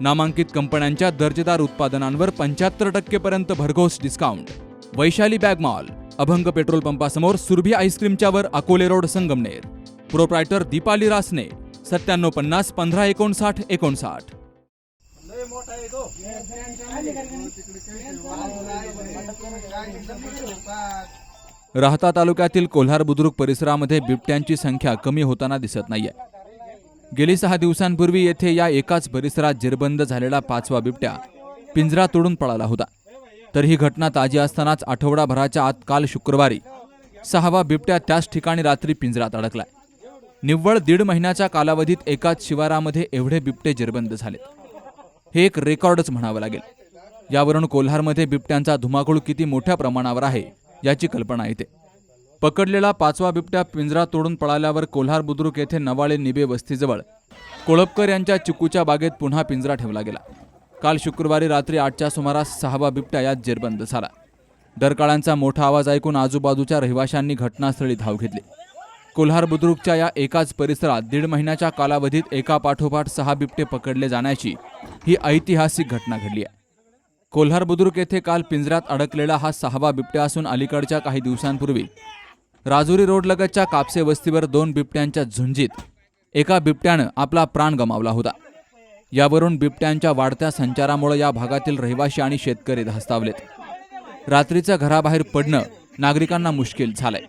नामांकित कंपन्यांच्या दर्जेदार उत्पादनांवर पंच्याहत्तर टक्केपर्यंत भरघोस discount Vaishali bag mall Abhang petrol पंपासमोर Surabhi आईस्क्रीमच्यावर अकोले रोड संगमनेर. प्रोप्रायटर दीपाली रासने सत्त्याण्णव पन्नास पंधरा एकोणसाठ एकोणसाठ. राहता तालुक्यातील कोल्हार बुद्रुक परिसरामध्ये बिबट्यांची संख्या कमी होताना दिसत नाहीये. गेली सहा दिवसांपूर्वी येथे या एकाच परिसरात जेरबंद झालेला पाचवा बिबट्या पिंजरा तोडून पळाला होता. तर ही घटना ताजी असतानाच आठवडाभराच्या आत काल शुक्रवारी सहावा बिबट्या त्याच ठिकाणी रात्री पिंजरात अडकलाय. निव्वळ दीड महिन्याच्या कालावधीत एकाच शिवारामध्ये एवढे बिबटे जेरबंद झालेत. हे एक रेकॉर्डच म्हणावं लागेल. यावरून कोल्हारमध्ये बिबट्यांचा धुमाकूळ किती मोठ्या प्रमाणावर आहे याची कल्पना येते. पकडलेला पाचवा बिबट्या पिंजरा तोडून पळाल्यावर कोल्हार बुद्रुक येथे नवाळे निबे वस्तीजवळ. कोळपकर यांच्या चिकूच्या बागेत पुन्हा पिंजरा ठेवला गेला. काल शुक्रवारी रात्री आठच्या सुमारास सहावा बिबट्या यात जेरबंद झाला. डरकाळांचा मोठा आवाज ऐकून आजूबाजूच्या रहिवाशांनी घटनास्थळी धाव घेतली. कोल्हार बुद्रुकच्या या एकाच परिसरात दीड महिन्याच्या कालावधीत एका पाठोपाठ सहा बिबटे पकडले जाण्याची ही ऐतिहासिक घटना घडली आहे. कोल्हार बुद्रुक येथे काल पिंजऱ्यात अडकलेला हा सहावा बिबट्या असून अलीकडच्या काही दिवसांपूर्वी राजुरी रोडलगतच्या कापसे वस्तीवर दोन बिबट्यांच्या झुंजीत. एका बिबट्यानं आपला प्राण गमावला होता. यावरून बिबट्यांच्या वाढत्या संचारामुळे या भागातील रहिवाशी आणि शेतकरी धास्तावलेत. रात्रीचं घराबाहेर पडणं नागरिकांना मुश्किल झालंय.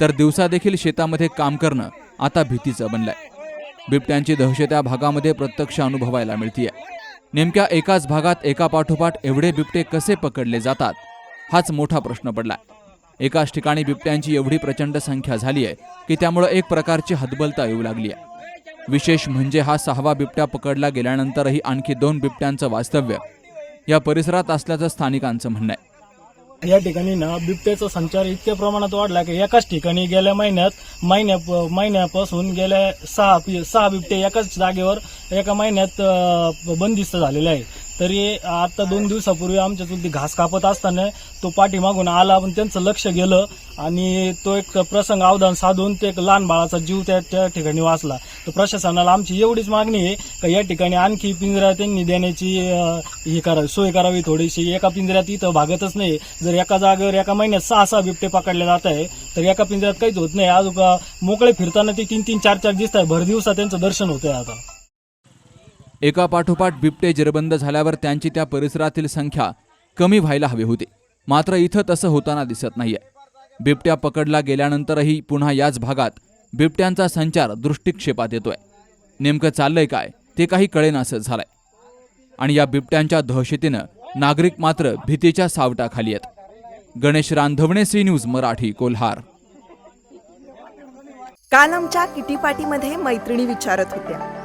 तर दिवसा देखील शेतामध्ये काम करणं आता भीतीचं बनलंय. बिबट्यांची दहशत या भागामध्ये प्रत्यक्ष अनुभवायला मिळतीये. नेमक्या एकाच भागात एका पाठोपाठ एवढे बिबटे कसे पकडले जातात? हाच मोठा प्रश्न पडलाय. एकाच ठिकाणी बिबट्यांची एवढी प्रचंड संख्या झाली आहे की त्यामुळे एक प्रकारची हतबलता येऊ लागली आहे. विशेष म्हणजे हा सहावा बिबट्या पकडला गेल्यानंतरही आणखी दोन बिबट्यांचं वास्तव्य या परिसरात असल्याचं स्थानिकांचं म्हणणं आहे. या ठिकाणी ना बिबट्याचा संचार इतक्या प्रमाणात वाढला की एकाच ठिकाणी गेल्या महिन्यात महिन्या महिन्यापासून गेल्या सहा सहा बिबटे एकाच जागेवर एका महिन्यात बंदिस्त झालेले आहे तरी आता दोन दिवसापूर्वी आमच्या चुलती घास कापत असताना तो पाठीमागून आला पण त्यांचं लक्ष गेलं आणि तो एक प्रसंग अवधान साधून ते एक लहान बाळाचा जीव त्या त्या ठिकाणी वाचला. तर प्रशासनाला आमची एवढीच मागणी आहे का या ठिकाणी आणखी पिंजरा त्यांनी देण्याची हे करावी सोय करावी थोडीशी. एका पिंजऱ्यात इथं भागतच नाही. जर एका जागेवर एका महिन्यात सहा सहा बिबटे पकडले जात आहे तर एका पिंजऱ्यात काहीच होत नाही. आज मोकळे फिरताना ते तीन तीन चार चार दिसत आहे. भर दिवसा त्यांचं दर्शन होतंय आता. एका पाठोपाठ बिबटे जरबंद झाल्यावर त्यांची त्या परिसरातील संख्या कमी व्हायला हवी होती. मात्र इथं तसं होताना दिसत नाहीये. बिबट्या पकडला गेल्यानंतरही पुन्हा याच भागात बिबट्यांचा संचार दृष्टिक्षेपात येतोय. नेमकं चाललंय काय ते काही कळेनासं झालंय. आणि या बिबट्यांच्या दहशतीनं नागरिक मात्र भीतीच्या सावटाखाली आहेत. Ganesh Randhavane C news Marathi Kolhar. काल आमच्या किटी मैत्रिणी विचारत होत्या.